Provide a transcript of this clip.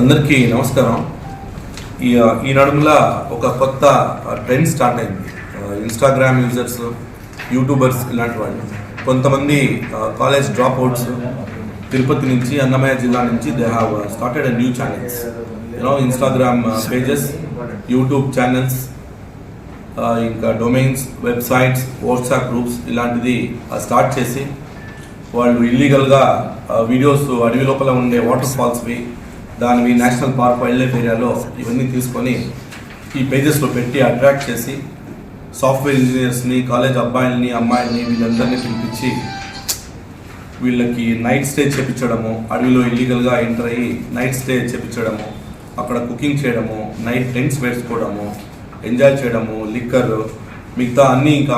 అందరికీ నమస్కారం. ఈ ఈ నడుముల ఒక కొత్త ట్రెండ్ స్టార్ట్ అయింది. ఇన్స్టాగ్రామ్ యూజర్స్ యూట్యూబర్స్ ఇలాంటి వాళ్ళు. కొంతమంది కాలేజ్ డ్రాప్ అవుట్స్ తిరుపతి నుంచి అన్నమయ్య జిల్లా నుంచి they have started new channels you know Instagram pages YouTube channels ఇంకా డొమైన్స్ వెబ్సైట్స్ వాట్సాప్ గ్రూప్స్ ఇలాంటిది uh, స్టార్ట్ చేసి వాళ్ళు ఇల్లీగల్గా వీడియోస్ అడవి లోపల ఉండే వాటర్ ఫాల్స్వి దానివి నేషనల్ పార్క్ వైల్డ్ లైఫ్ ఏరియాలో ఇవన్నీ తీసుకొని ఈ పేజెస్లో పెట్టి అట్రాక్ట్ చేసి సాఫ్ట్వేర్ ఇంజనీర్స్ని కాలేజ్ అబ్బాయిల్ని అమ్మాయిల్ని వీళ్ళందరినీ పిలిపించి వీళ్ళకి నైట్ స్టే చేపించడము అడవిలో ఇల్లీగల్గా ఎంటర్ అయ్యి నైట్ స్టే చేపించడము అక్కడ కుకింగ్ చేయడము నైట్ టెంట్స్ వేసుకోవడము ఎంజాయ్ చేయడము లిక్కర్ మిగతా అన్నీ ఇంకా